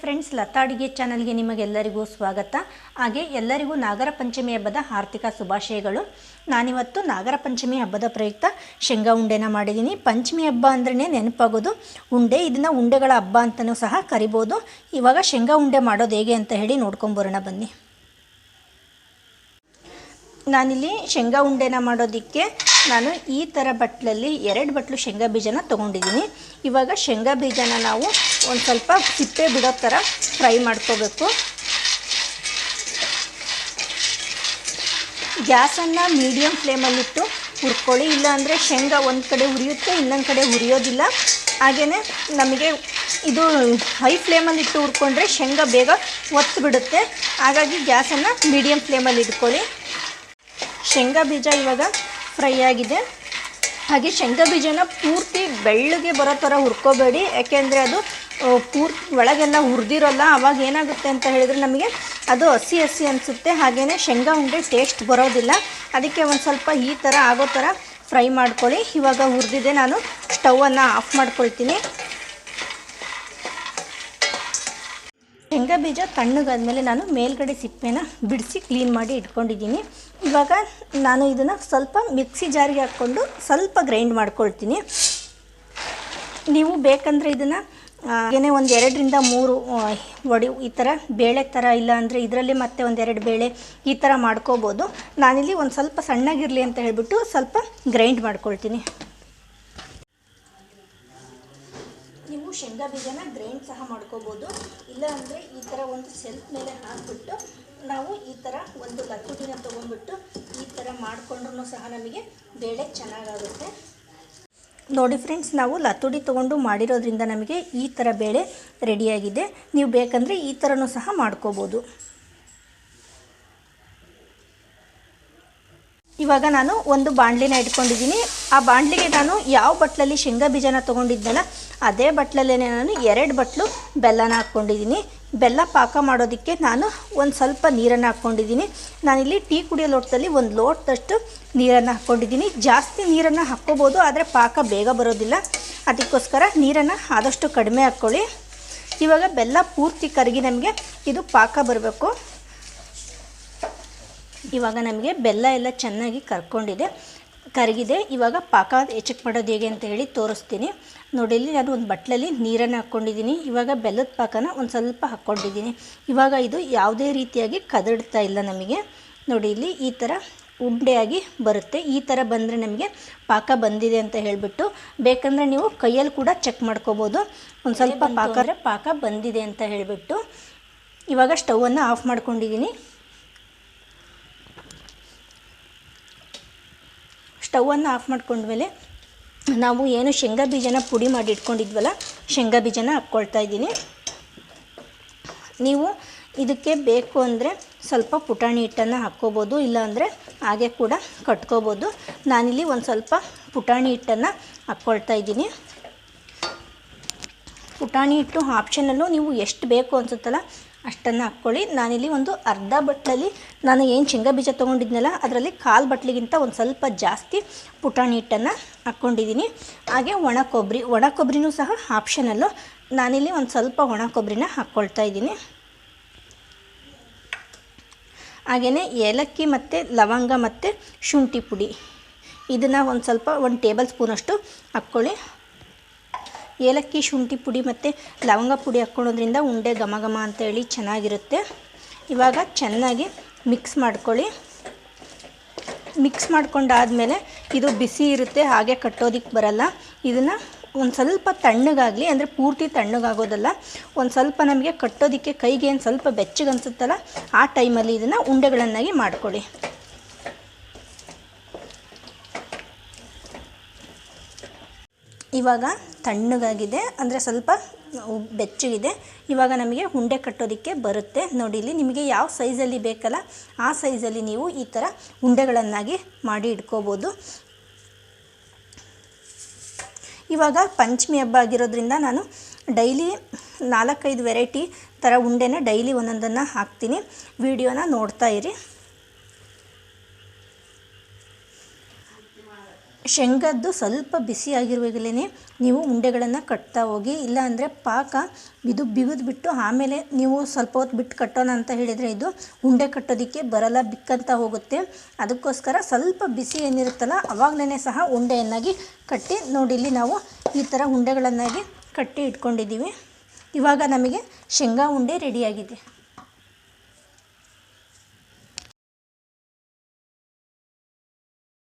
Friends Lata ಅಡುಗೆ ಚಾನಲ್ಗೆ ನಿಮಗೆಲ್ಲರಿಗೂ ಸ್ವಾಗತ. ಹಾಗೆ ಎಲ್ಲರಿಗೂ ನಾಗರ ಪಂಚಮಿ ಹಬ್ಬದ ಆರ್ಥಿಕ ಶುಭಾಶಯಗಳು. ನಾನಿವತ್ತು ನಾಗರ ಪಂಚಮಿ ಹಬ್ಬದ ಪ್ರಯುಕ್ತ ಶೇಂಗಾ ಉಂಡೆನ ಮಾಡಿದ್ದೀನಿ. ಪಂಚಮಿ ಹಬ್ಬ ಅಂದ್ರೇ ನೆನಪಾಗೋದು. ಉಂಡೆ ಇದನ್ನು ಉಂಡೆಗಳ ಹಬ್ಬ ಅಂತಲೂ ಸಹ ಕರಿಬೋದು. ಇವಾಗ ಶೇಂಗಾ ಉಂಡೆ ಮಾಡೋದು ಹೇಗೆ ಅಂತ ಹೇಳಿ ನೋಡ್ಕೊಂಬರೋಣ ಬನ್ನಿ. ನಾನಿಲ್ಲಿ ಶೇಂಗಾ ಉಂಡೆನ ಮಾಡೋದಕ್ಕೆ ನಾನು ಈ ಥರ ಬಟ್ಲಲ್ಲಿ ಎರಡು ಬಟ್ಲು ಶೇಂಗಾ ಬೀಜನ ತೊಗೊಂಡಿದ್ದೀನಿ. ಇವಾಗ ಶೇಂಗಾ ಬೀಜನ ನಾವು ಒಂದು ಸ್ವಲ್ಪ ಸಿಪ್ಪೆ ಬಿಡೋ ಥರ ಫ್ರೈ ಮಾಡ್ಕೋಬೇಕು. ಗ್ಯಾಸನ್ನು ಮೀಡಿಯಮ್ ಫ್ಲೇಮಲ್ಲಿಟ್ಟು ಹುರ್ಕೊಳ್ಳಿ, ಇಲ್ಲಾಂದರೆ ಶೇಂಗಾ ಒಂದು ಕಡೆ ಹುರಿಯುತ್ತೆ ಇನ್ನೊಂದು ಕಡೆ ಹುರಿಯೋದಿಲ್ಲ ಹಾಗೆಯೇ ನಮಗೆ ಇದು ಹೈ ಫ್ಲೇಮಲ್ಲಿಟ್ಟು ಹುರ್ಕೊಂಡ್ರೆ ಶೇಂಗಾ ಬೇಗ ಒತ್ತು ಬಿಡುತ್ತೆ. ಹಾಗಾಗಿ ಗ್ಯಾಸನ್ನು ಮೀಡಿಯಮ್ ಫ್ಲೇಮಲ್ಲಿ ಇಟ್ಕೊಳ್ಳಿ. ಶೇಂಗಾ ಬೀಜ ಇವಾಗ ಫ್ರೈ ಆಗಿದೆ. ಹಾಗೆ ಶೇಂಗಾ ಬೀಜನ ಪೂರ್ತಿ ಬೆಳ್ಳಗೆ ಬರೋ ಥರ ಹುರ್ಕೋಬೇಡಿ. ಯಾಕೆಂದರೆ ಅದು ಪೂರ್ತಿ ಒಳಗೆಲ್ಲ ಹುರಿದಿರೋಲ್ಲ, ಅವಾಗ ಏನಾಗುತ್ತೆ ಅಂತ ಹೇಳಿದರೆ ನಮಗೆ ಅದು ಹಸಿ ಹಸಿ ಅನಿಸುತ್ತೆ. ಹಾಗೆಯೇ ಶೇಂಗಾ ಉಂಡೆ ಟೇಸ್ಟ್ ಬರೋದಿಲ್ಲ. ಅದಕ್ಕೆ ಒಂದು ಸ್ವಲ್ಪ ಈ ಥರ ಆಗೋ ಥರ ಫ್ರೈ ಮಾಡ್ಕೊಳ್ಳಿ. ಇವಾಗ ಹುರಿದಿದೆ, ನಾನು ಸ್ಟವನ್ನು ಆಫ್ ಮಾಡ್ಕೊಳ್ತೀನಿ. ಶೇಂಗಾ ಬೀಜ ತಣ್ಣಗಾದ್ಮೇಲೆ ನಾನು ಮೇಲ್ಗಡೆ ಸಿಪ್ಪೆನ ಬಿಡಿಸಿ ಕ್ಲೀನ್ ಮಾಡಿ ಇಟ್ಕೊಂಡಿದ್ದೀನಿ. ಇವಾಗ ನಾನು ಇದನ್ನು ಸ್ವಲ್ಪ ಮಿಕ್ಸಿ ಜಾರಿಗೆ ಹಾಕ್ಕೊಂಡು ಸ್ವಲ್ಪ ಗ್ರೈಂಡ್ ಮಾಡ್ಕೊಳ್ತೀನಿ. ನೀವು ಬೇಕಂದರೆ ಇದನ್ನು ಏನೇ ಒಂದು ಎರಡರಿಂದ ಮೂರು ಒಡಿ ಈ ಥರ ಬೇಳೆ ಥರ ಇಲ್ಲ ಅಂದರೆ ಇದರಲ್ಲಿ ಮತ್ತೆ ಒಂದೆರಡು ಬೇಳೆ ಈ ಥರ ಮಾಡ್ಕೋಬೋದು. ನಾನಿಲ್ಲಿ ಒಂದು ಸ್ವಲ್ಪ ಸಣ್ಣಗಿರಲಿ ಅಂತ ಹೇಳಿಬಿಟ್ಟು ಸ್ವಲ್ಪ ಗ್ರೈಂಡ್ ಮಾಡ್ಕೊಳ್ತೀನಿ. ನೀವು ಶೇಂಗಾ ಬೀಜನ ಗ್ರೈಂಡ್ ಸಹ ಮಾಡ್ಕೋಬೋದು. ಇಲ್ಲ ಅಂದರೆ ಈ ಥರ ಒಂದು ಸೆಲ್ಫ್ ಮೇಲೆ ಹಾಕ್ಬಿಟ್ಟು ನಾವು ಈ ಥರ ಒಂದು ಲಕ್ಕುಟಿನ ತೊಗೊಂಡ್ಬಿಟ್ಟು ಈ ಥರ ಮಾಡಿಕೊಂಡ್ರೂ ಸಹ ನಮಗೆ ಬೇಳೆ ಚೆನ್ನಾಗಾಗುತ್ತೆ. ನೋಡಿ ಫ್ರೆಂಡ್ಸ್ ನಾವು ಲತ್ತುಡಿ ತೊಗೊಂಡು ಮಾಡಿರೋದ್ರಿಂದ ನಮಗೆ ಈ ಥರ ಬೇಳೆ ರೆಡಿಯಾಗಿದೆ ನೀವು ಬೇಕಂದರೆ ಈ ಥರನೂ ಸಹ ಮಾಡ್ಕೋಬೋದು. ಇವಾಗ ನಾನು ಒಂದು ಬಾಣಲಿನ ಇಟ್ಕೊಂಡಿದ್ದೀನಿ. ಆ ಬಾಣಲಿಗೆ ನಾನು ಯಾವ ಬಟ್ಲಲ್ಲಿ ಶೇಂಗಾ ಬೀಜನ ತೊಗೊಂಡಿದ್ದೆನಲ್ಲ ಅದೇ ಬಟ್ಲಲ್ಲೇ ನಾನು ಎರಡು ಬಟ್ಲು ಬೆಲ್ಲನ ಹಾಕ್ಕೊಂಡಿದ್ದೀನಿ. ಬೆಲ್ಲ ಪಾಕ ಮಾಡೋದಕ್ಕೆ ನಾನು ಒಂದು ಸ್ವಲ್ಪ ನೀರನ್ನು ಹಾಕ್ಕೊಂಡಿದ್ದೀನಿ. ನಾನಿಲ್ಲಿ ಟೀ ಕುಡಿಯೋ ಲೋಟದಲ್ಲಿ ಒಂದು ಲೋಟದಷ್ಟು ನೀರನ್ನು ಹಾಕ್ಕೊಂಡಿದ್ದೀನಿ. ಜಾಸ್ತಿ ನೀರನ್ನು ಹಾಕ್ಕೋಬೋದು, ಆದರೆ ಪಾಕ ಬೇಗ ಬರೋದಿಲ್ಲ. ಅದಕ್ಕೋಸ್ಕರ ನೀರನ್ನು ಆದಷ್ಟು ಕಡಿಮೆ ಹಾಕ್ಕೊಳ್ಳಿ. ಇವಾಗ ಬೆಲ್ಲ ಪೂರ್ತಿ ಕರಗಿ ನಮಗೆ ಇದು ಪಾಕ ಬರಬೇಕು. ಇವಾಗ ನಮಗೆ ಬೆಲ್ಲ ಎಲ್ಲ ಚೆನ್ನಾಗಿ ಕರ್ಕೊಂಡಿದೆ ಕರಗಿದೆ. ಇವಾಗ ಪಾಕ ಹೆಚ್ಚಕ್ಕೆ ಮಾಡೋದು ಹೇಗೆ ಅಂತ ಹೇಳಿ ತೋರಿಸ್ತೀನಿ. ನೋಡಿ ಇಲ್ಲಿ ನಾನು ಒಂದು ಬಟ್ಲಲ್ಲಿ ನೀರನ್ನು ಹಾಕ್ಕೊಂಡಿದ್ದೀನಿ ಇವಾಗ ಬೆಲ್ಲದ ಪಾಕನ ಒಂದು ಸ್ವಲ್ಪ ಹಾಕ್ಕೊಂಡಿದ್ದೀನಿ ಇವಾಗ ಇದು ಯಾವುದೇ ರೀತಿಯಾಗಿ ಕದಡ್ತಾ ಇಲ್ಲ ನಮಗೆ. ನೋಡಿ ಇಲ್ಲಿ ಈ ಥರ ಉಂಡೆಯಾಗಿ ಬರುತ್ತೆ. ಈ ಥರ ಬಂದರೆ ನಮಗೆ ಪಾಕ ಬಂದಿದೆ ಅಂತ ಹೇಳಿಬಿಟ್ಟು ಬೇಕಂದರೆ ನೀವು ಕೈಯಲ್ಲಿ ಕೂಡ ಚೆಕ್ ಮಾಡ್ಕೋಬೋದು. ಒಂದು ಸ್ವಲ್ಪ ಪಾಕ ಪಾಕ ಬಂದಿದೆ ಅಂತ ಹೇಳಿಬಿಟ್ಟು ಇವಾಗ ಸ್ಟವನ್ನು ಆಫ್ ಮಾಡ್ಕೊಂಡಿದ್ದೀನಿ. ಸ್ಟವನ್ನು ಆಫ್ ಮಾಡ್ಕೊಂಡ್ಮೇಲೆ ನಾವು ಏನು ಶೇಂಗಾ ಬೀಜನ ಪುಡಿ ಮಾಡಿ ಇಟ್ಕೊಂಡಿದ್ವಲ್ಲ, ಶೇಂಗಾ ಬೀಜನ ಹಾಕ್ಕೊಳ್ತಾ ಇದ್ದೀನಿ. ನೀವು ಇದಕ್ಕೆ ಬೇಕು ಅಂದರೆ ಸ್ವಲ್ಪ ಪುಟಾಣಿ ಹಿಟ್ಟನ್ನು ಹಾಕ್ಕೋಬೋದು ಇಲ್ಲಾಂದರೆ ಹಾಗೆ ಕೂಡ ಕಟ್ಕೋಬೋದು. ನಾನಿಲ್ಲಿ ಒಂದು ಸ್ವಲ್ಪ ಪುಟಾಣಿ ಹಿಟ್ಟನ್ನು ಹಾಕ್ಕೊಳ್ತಾ ಇದ್ದೀನಿ. ಪುಟಾಣಿ ಹಿಟ್ಟು ಆಪ್ಷನಲ್ಲು ನೀವು ಎಷ್ಟು ಬೇಕು ಅನಿಸುತ್ತಲ್ಲ ಅಷ್ಟನ್ನು ಹಾಕ್ಕೊಳ್ಳಿ. ನಾನಿಲ್ಲಿ ಒಂದು ಅರ್ಧ ಬಟ್ಲಲ್ಲಿ ನಾನು ಏನು ಶೇಂಗಾ ಬೀಜ ತೊಗೊಂಡಿದ್ನಲ್ಲ, ಅದರಲ್ಲಿ ಕಾಲು ಬಟ್ಲಿಗಿಂತ ಒಂದು ಸ್ವಲ್ಪ ಜಾಸ್ತಿ ಪುಟಾಣಿ ಹಿಟ್ಟನ್ನು ಹಾಕ್ಕೊಂಡಿದ್ದೀನಿ ಹಾಗೆ ಒಣ ಕೊಬ್ಬರಿ ಒಣ ಕೊಬ್ಬರಿನೂ ಸಹ ಆಪ್ಷನಲ್ಲು. ನಾನಿಲ್ಲಿ ಒಂದು ಸ್ವಲ್ಪ ಒಣ ಕೊಬ್ಬರಿನ ಹಾಕ್ಕೊಳ್ತಾ ಇದ್ದೀನಿ. ಹಾಗೆಯೇ ಏಲಕ್ಕಿ ಮತ್ತು ಲವಂಗ ಮತ್ತು ಶುಂಠಿ ಪುಡಿ. ಇದನ್ನು ಒಂದು ಸ್ವಲ್ಪ ಒಂದು ಟೇಬಲ್ ಸ್ಪೂನಷ್ಟು ಹಾಕ್ಕೊಳ್ಳಿ. ಏಲಕ್ಕಿ, ಶುಂಠಿ ಪುಡಿ ಮತ್ತು ಲವಂಗ ಪುಡಿ ಹಾಕ್ಕೊಳೋದ್ರಿಂದ ಉಂಡೆ ಘಮ ಘಮ ಅಂತೇಳಿ ಚೆನ್ನಾಗಿರುತ್ತೆ. ಇವಾಗ ಚೆನ್ನಾಗಿ ಮಿಕ್ಸ್ ಮಾಡ್ಕೊಳ್ಳಿ. ಮಿಕ್ಸ್ ಮಾಡ್ಕೊಂಡಾದಮೇಲೆ ಇದು ಬಿಸಿ ಇರುತ್ತೆ, ಹಾಗೆ ಕಟ್ಟೋದಕ್ಕೆ ಬರಲ್ಲ. ಇದನ್ನು ಒಂದು ಸ್ವಲ್ಪ ತಣ್ಣಗಾಗಲಿ, ಅಂದರೆ ಪೂರ್ತಿ ತಣ್ಣಗಾಗೋದಲ್ಲ, ಒಂದು ಸ್ವಲ್ಪ ನಮಗೆ ಕಟ್ಟೋದಕ್ಕೆ ಕೈಗೆ ಏನು ಸ್ವಲ್ಪ ಬೆಚ್ಚಗೆ ಅನಿಸುತ್ತಲ್ಲ, ಆ ಟೈಮಲ್ಲಿ ಇದನ್ನು ಉಂಡೆಗಳನ್ನಾಗಿ ಮಾಡ್ಕೊಳ್ಳಿ. ಇವಾಗ ತಣ್ಣಗಾಗಿದೆ, ಅಂದರೆ ಸ್ವಲ್ಪ ಬೆಚ್ಚಗಿದೆ. ಇವಾಗ ನಮಗೆ ಉಂಡೆ ಕಟ್ಟೋದಕ್ಕೆ ಬರುತ್ತೆ. ನೋಡಿ ಇಲ್ಲಿ ನಿಮಗೆ ಯಾವ ಸೈಜಲ್ಲಿ ಬೇಕಲ್ಲ, ಆ ಸೈಜಲ್ಲಿ ನೀವು ಈ ಥರ ಉಂಡೆಗಳನ್ನಾಗಿ ಮಾಡಿ ಇಟ್ಕೋಬೋದು. ಇವಾಗ ಪಂಚಮಿ ಹಬ್ಬ ಆಗಿರೋದ್ರಿಂದ ನಾನು ಡೈಲಿ ನಾಲ್ಕೈದು ವೆರೈಟಿ ಥರ ಉಂಡೆನ ಡೈಲಿ ಒಂದೊಂದನ್ನು ಹಾಕ್ತೀನಿ. ವಿಡಿಯೋನ ನೋಡ್ತಾ ಇರಿ. ಶೇಂಗದ್ದು ಸ್ವಲ್ಪ ಬಿಸಿಯಾಗಿರುವಾಗಲೇ ನೀವು ಉಂಡೆಗಳನ್ನು ಕಟ್ತಾ ಹೋಗಿ ಇಲ್ಲ ಅಂದರೆ ಪಾಕ ಇದು ಬಿಗಿದ್ಬಿಟ್ಟು ಆಮೇಲೆ ನೀವು ಸ್ವಲ್ಪ ಹೊತ್ತು ಬಿಟ್ಟು ಕಟ್ಟೋಣ ಅಂತ ಹೇಳಿದರೆ ಇದು ಉಂಡೆ ಕಟ್ಟೋದಕ್ಕೆ ಬರಲ್ಲ, ಬಿಕ್ಕಂತ ಹೋಗುತ್ತೆ. ಅದಕ್ಕೋಸ್ಕರ ಸ್ವಲ್ಪ ಬಿಸಿ ಏನಿರುತ್ತಲ್ಲ ಅವಾಗಲೇ ಸಹ ಉಂಡೆಯನ್ನಾಗಿ ಕಟ್ಟಿ ನೋಡಿ, ಇಲ್ಲಿ ನಾವು ಈ ಥರ ಉಂಡೆಗಳನ್ನಾಗಿ ಕಟ್ಟಿ ಇಟ್ಕೊಂಡಿದ್ದೀವಿ. ಇವಾಗ ನಮಗೆ ಶೇಂಗಾ ಉಂಡೆ ರೆಡಿಯಾಗಿದೆ